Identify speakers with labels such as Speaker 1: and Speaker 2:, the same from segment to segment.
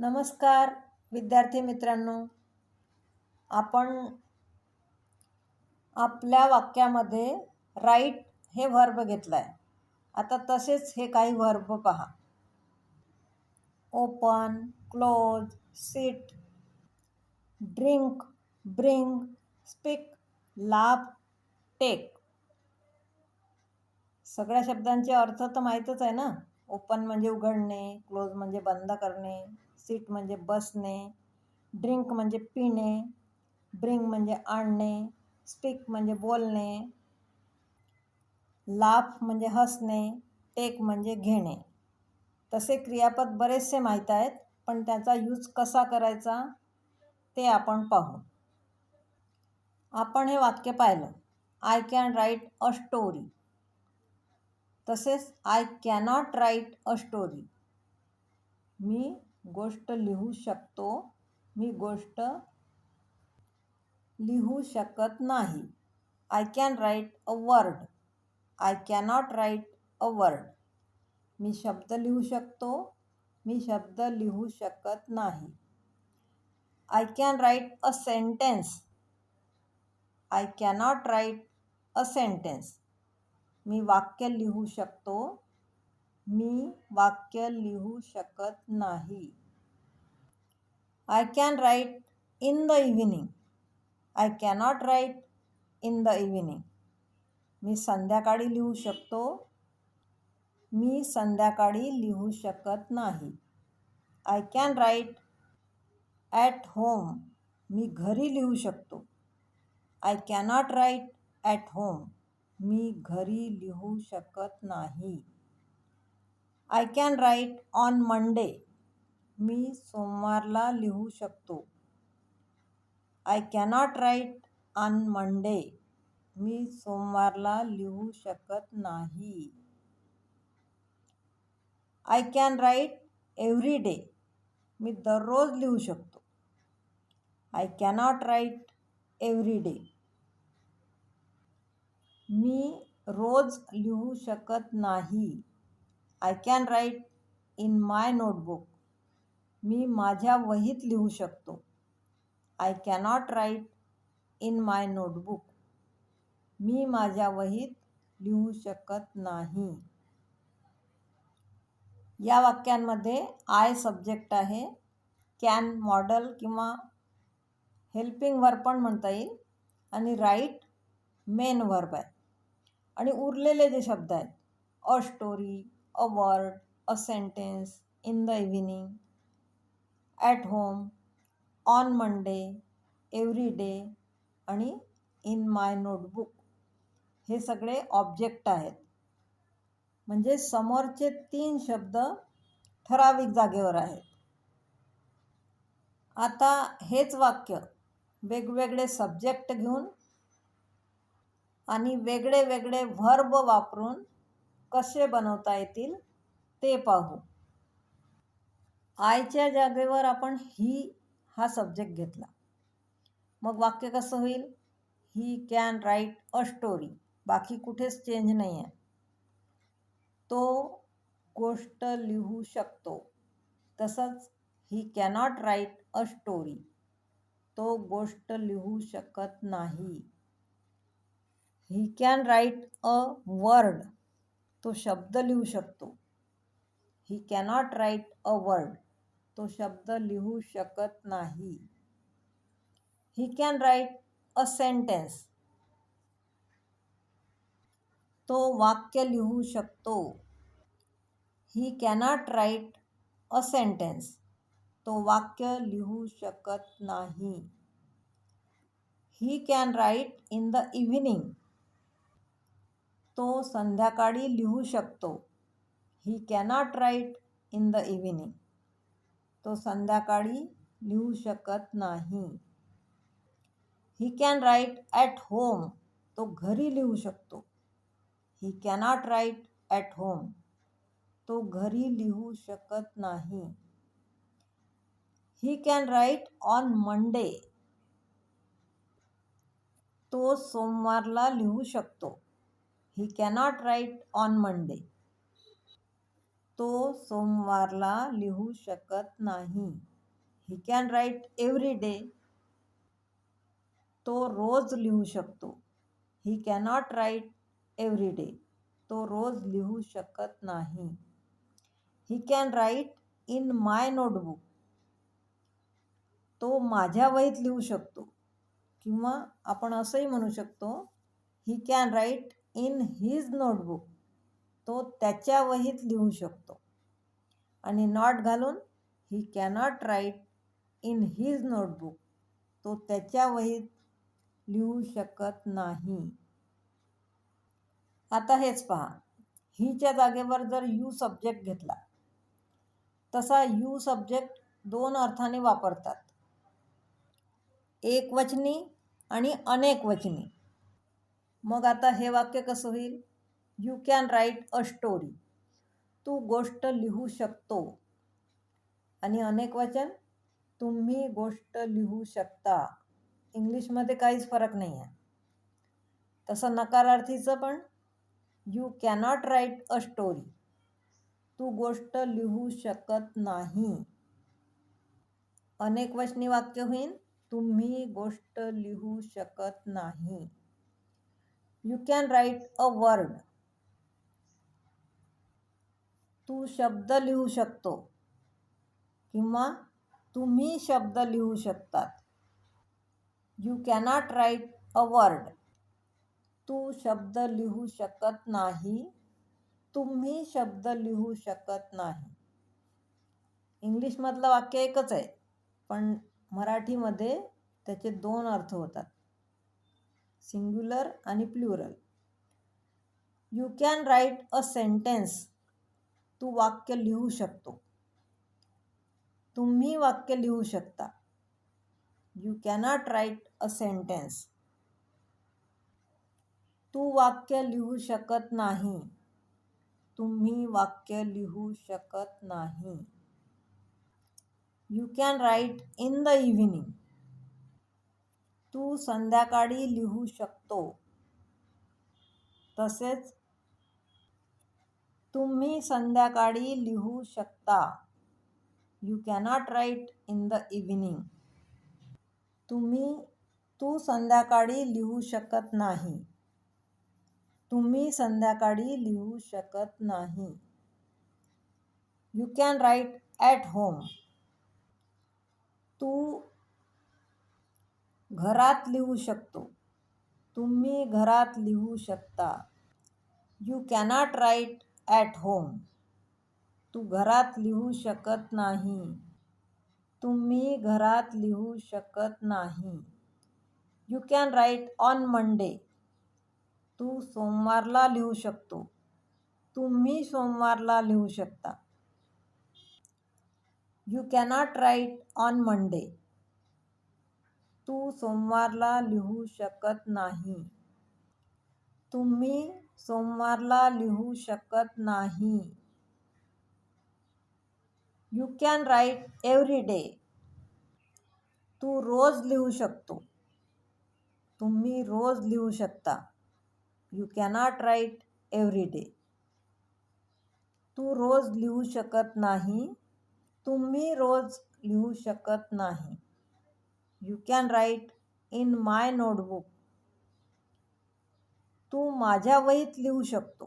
Speaker 1: नमस्कार विद्यार्थी मित्रांनो. आपण आपल्या वाक्यामध्ये राईट हे व्हर्ब घेतलं आहे आता तसेच हे काही व्हर्ब पहा. Open close sit drink bring speak love take सगळ्या शब्दांचे अर्थ तर माहीतच आहे ना? ओपन म्हणजे उघडणे क्लोज म्हणजे बंद करणे सीट म्हणजे बसणे ड्रिंक म्हणजे पिणे ब्रिंग म्हणजे आणणे स्पीक म्हणजे बोलणे लाफ म्हणजे हसणे टेक म्हणजे घेणे. तसे क्रियापद बरेचसे माहीत आहेत पण त्याचा यूज कसा करायचा ते आपण पाहू. आपण हे वाक्य पाहिलं. I can write a story तसेच I cannot write a story मी गोष्ट लिहू शकतो मी गोष्ट लिहू शकत नाही. I can write a word I cannot write a word मी शब्द लिहू शकतो मी शब्द लिहू शकत नाही. I can write a sentence I cannot write a sentence मी वाक्य लिहू शकतो. मी वाक्य लिहू शकत नाही. I can write in the evening I cannot write in the evening मी संध्याकाळी लिहू शकतो. मी संध्याकाळी लिहू शकत नाही. I can write at home मी घरी लिहू शकतो. I cannot write at home मी घरी लिहू शकत नाही. I can write on Monday मी सोमवारला लिहू शकतो. I cannot write on Monday मी सोमवारला लिहू शकत नाही. I can write every day मी दररोज लिहू शकतो. I cannot write every day मी रोज लिहू शकत नाही. I can write in my notebook मी माझ्या वहीत लिहू शकतो. I cannot write in my notebook मी माझ्या वहीत लिहू शकत नाही. या वाक्यांमध्ये आय सब्जेक्ट आहे. कॅन मॉडल किंवा हेल्पिंग वर्ब पण म्हणता येईल. आणि राईट मेन वर्ब आहे. आणि उरलेले जे शब्द आहेत a story a word a sentence in the evening at home on Monday every day आणि इन माय नोटबुक हे सगळे ऑब्जेक्ट आहेत. म्हणजे समोरचे तीन शब्द ठराविक जागेवर आहेत. आता हेच वाक्य वेगवेगळे सब्जेक्ट घेऊन आणि वेगळे वेगळे व्हर्ब वापरून कसे बनवता येतील ते पाहू. आयच्या जागेवर आपण ही हा सब्जेक्ट घेतला. मग वाक्य कसं होईल? He can write a story बाकी कुठेच चेंज नाही आहे तो गोष्ट लिहू शकतो. तसंच he cannot write a story तो गोष्ट लिहू शकत नाही. He can write a word तो शब्द लिहू शकतो. He cannot write a word तो शब्द लिहू शकत नाही. He can write a sentence तो वाक्य लिहू शकतो. He cannot write a sentence तो वाक्य लिहू शकत नाही. He can write in the evening तो संध्याकाळी लिहू शकतो. He cannot write in the evening तो संध्याकाळी लिहू शकत नाही. He can write at home तो घरी लिहू शकतो. He cannot write at home तो घरी लिहू शकत नाही. He can write on Monday तो सोमवारला लिहू शकतो. He cannot write on Monday तो सोमवारला लिहू शकत नाही. He can write every day तो रोज लिहू शकतो. He cannot write every day तो रोज लिहू शकत नाही. He can write in my notebook तो माझ्या वहीत लिहू शकतो. किंवा आपण असंही म्हणू शकतो he can write in his notebook. तो त्याच्या वहीत लिहू शकतो. आणि नॉट घालून he cannot write in his notebook तो त्याच्या वहीत लिहू शकत नाही. आता हेच पहा. हीच्या जागेवर जर यू सब्जेक्ट घेतला. तसा यू सब्जेक्ट दोन अर्थाने वापरतात. एकवचनी आणि अनेक वचनी. मग आता हे वाक्य कसं होईल? You can write a story तू गोष्ट लिहू शकतो. आणि अनेक वचन तुम्ही गोष्ट लिहू शकता. इंग्लिशमध्ये काहीच फरक नाही आहे तसं नकारार्थीचं पण. You cannot write a story तू गोष्ट लिहू शकत नाही. अनेक वचनी वाक्य होईल तुम्ही गोष्ट लिहू शकत नाही. You can write a word तू शब्द लिहू शकतो. किंवा तुम्ही शब्द लिहू शकतात. You cannot write a word तू शब्द लिहू शकत नाही. तुम्ही शब्द लिहू शकत नाही. इंग्लिशमधलं वाक्य एकच आहे. पण मराठीमध्ये त्याचे दोन अर्थ होतात. सिंग्युलर आणि plural you can write a sentence तू वाक्य लिहू शकतो. तुम्ही वाक्य लिहू शकता. You cannot write a sentence तू वाक्य लिहू शकत नाही. तुम्ही वाक्य लिहू शकत नाही. You can write in the evening तू संध्याकाळी लिहू शकतो. तसेच तुम्ही संध्याकाळी लिहू शकता. You cannot write in the evening तुम्ही, तू संध्याकाळी लिहू शकत नाही. तुम्ही संध्याकाळी लिहू शकत नाही. You can write at home तू घरात लिहू शकतो. तुम्ही घरात लिहू शकता. You cannot write at home तू घरात लिहू शकत नाही. तुम्ही घरात लिहू शकत नाही. You can write on Monday तू सोमवारला लिहू शकतो. तुम्ही सोमवारला लिहू शकता. You cannot write on Monday तू सोमवारला लिहू शकत नाही. तुम्ही सोमवारला लिहू शकत नाही. You can write every day तू रोज लिहू शकतो. तुम्ही रोज लिहू शकता. You cannot write every day तू रोज लिहू शकत नाही. तुम्ही रोज लिहू शकत नाही. You can write in my notebook तू माझ्या वहीत लिहू शकतो.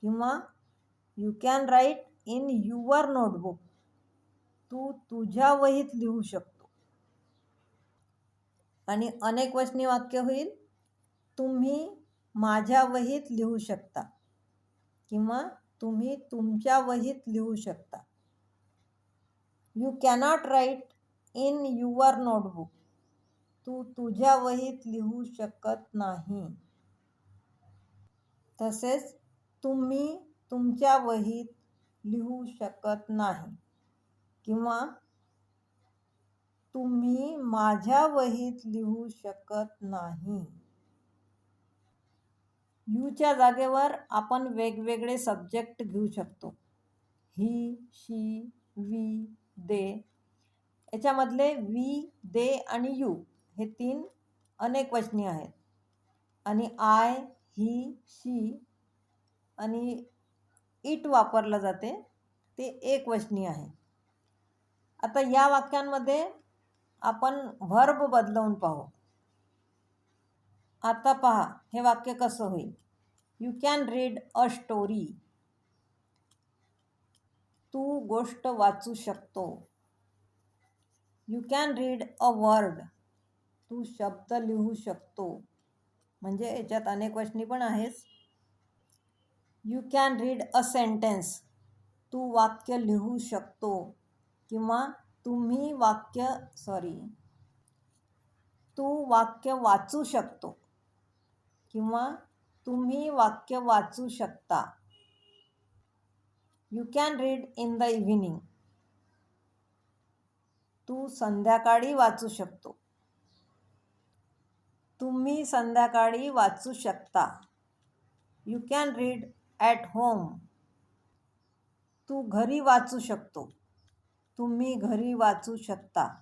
Speaker 1: किंवा you can write in your notebook तू तुझ्या वहीत लिहू शकतो. आणि अनेक वचनी वाक्य होईल. तुम्ही माझ्या वहीत लिहू शकता. किंवा तुम्ही तुमच्या वहीत लिहू शकता. You cannot write in your notebook. तू तुझ्या वहीत लिहू शकत नाही. तसेच तुम्ही तुमच्या वहीत लिहू शकत नाही. किंवा तुम्ही माझ्या वहीत लिहू शकत नाही. यूच्या जागेवर आपण वेगवेगळे सब्जेक्ट घेऊ शकतो. ही शी वी दे याच्यामधले वी दे आणि यू हे तीन अनेक वचनी आहेत. आणि आय ही शी आणि इट वापरलं जाते ते एक वचनी आहे. आता या वाक्यांमध्ये आपण व्हर्ब बदलवून पाहू. आता पहा हे वाक्य कसं होईल? You can read a story तू गोष्ट वाचू शकतो. You can read a word तू शब्द लिहू शकतो. म्हणजे याच्यात अनेक वचनी पण आहेच you can read a sentence तू वाक्य लिहू शकतो. किंवा तुम्ही वाक्य सॉरी तू वाक्य वाचू शकतो. किंवा तुम्ही वाक्य वाचू शकता. You can read in the evening तू संध्याकाळी वाचू शकतो. तुम्ही संध्याकाळी वाचू शकता. You can read at home तू घरी वाचू शकतो. तुम्ही घरी वाचू शकता.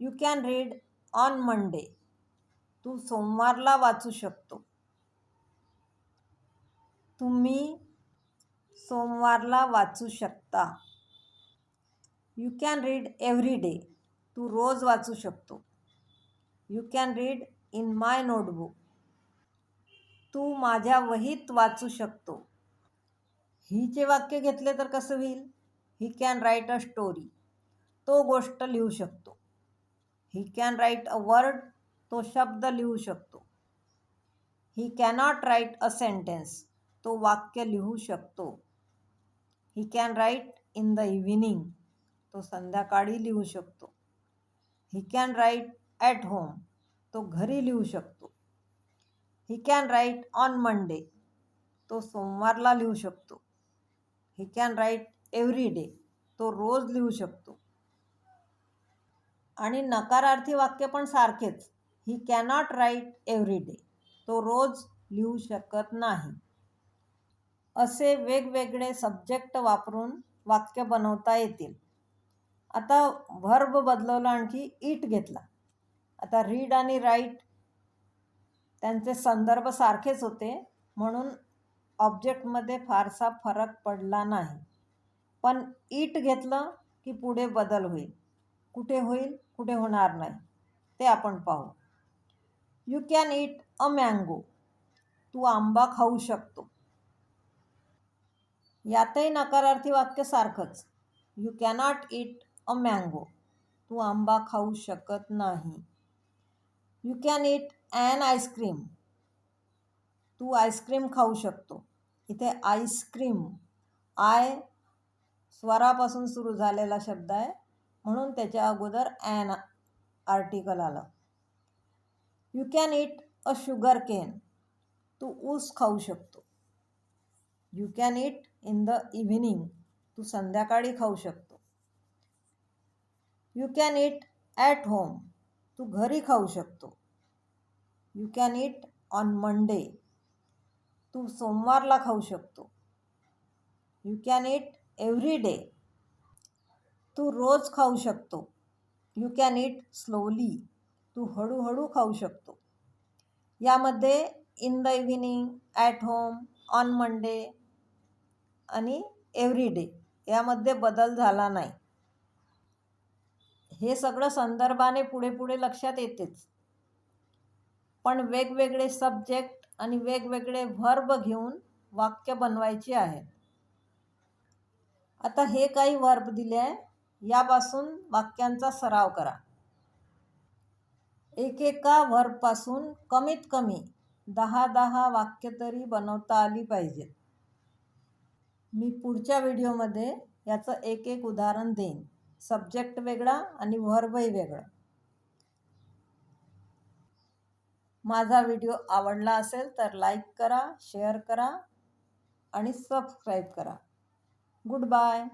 Speaker 1: You can read on Monday तू सोमवारला वाचू शकतो. तुम्ही सोमवारला वाचू शकता. You can read every day तू रोज वाचू शकतो. You can read in my notebook तू माझ्या वहीत वाचू शकतो. हीचे वाक्य घेतले तर कसं होईल? He can write a story तो गोष्ट लिहू शकतो. He can write a word तो शब्द लिहू शकतो. He cannot write a sentence तो वाक्य लिहू शकतो. He can write in the evening तो संध्याकाळी लिहू शकतो. He can write at home तो घरी लिहू शकतो. He can write on Monday तो सोमवारला लिहू शकतो. He can write every day तो रोज लिहू शकतो. आणि नकारार्थी वाक्य पण सारखेच. He cannot write every day तो रोज लिहू शकत नाही. असे वेगवेगळे सब्जेक्ट वापरून वाक्य बनवता येतील. आता व्हर्ब बदलवला आणखी इट घेतला. आता रीड आणि राईट त्यांचे संदर्भ सारखेच होते म्हणून ऑब्जेक्टमध्ये फारसा फरक पडला नाही. पण इट घेतलं की पुढे बदल होईल. कुठे होईल कुठे होणार नाही ते आपण पाहू. You can eat a mango तू आंबा खाऊ शकतो. यातही नकारार्थी वाक्य सारखंच. You cannot eat a mango तू आंबा खाऊ शकत नाही. You can eat an ice cream Tu ice cream खाऊ शकतो. इथे आईस्क्रीम आय स्वरापासून सुरू झालेला शब्द आहे. म्हणून त्याच्या अगोदर ॲन आर्टिकल आलं. You can eat a sugar cane तू ऊस खाऊ शकतो. You can eat in the evening तू संध्याकाळी खाऊ शकतो. You can eat at home तू घरी खाऊ शकतो. You can eat on Monday तू सोमवारला खाऊ शकतो. You can eat every day तू रोज खाऊ शकतो. यू कॅन इट स्लोली तू हळूहळू खाऊ शकतो. यामध्ये in the evening at home on Monday आणि एव्हरी डे यामध्ये बदल झाला नाही. हे सगळं संदर्भाने पुढे पुढे लक्षात येतेच. पण वेगवेगळे सब्जेक्ट आणि वेगवेगळे व्हर्ब घेऊन वाक्य बनवायची आहेत आता हे काही व्हर्ब दिले आहे यापासून वाक्यांचा सराव करा. एकेका व्हर्बपासून कमीत कमी दहा दहा वाक्य तरी बनवता आली पाहिजेत. मी पुढच्या व्हिडिओमध्ये याचं एक एक उदाहरण देईन. सब्जेक्ट वेगळा आणि व्हर्बही वेगळा. माझा व्हिडिओ आवडला असेल तर लाईक करा शेअर करा आणि सबस्क्राईब करा. Good bye.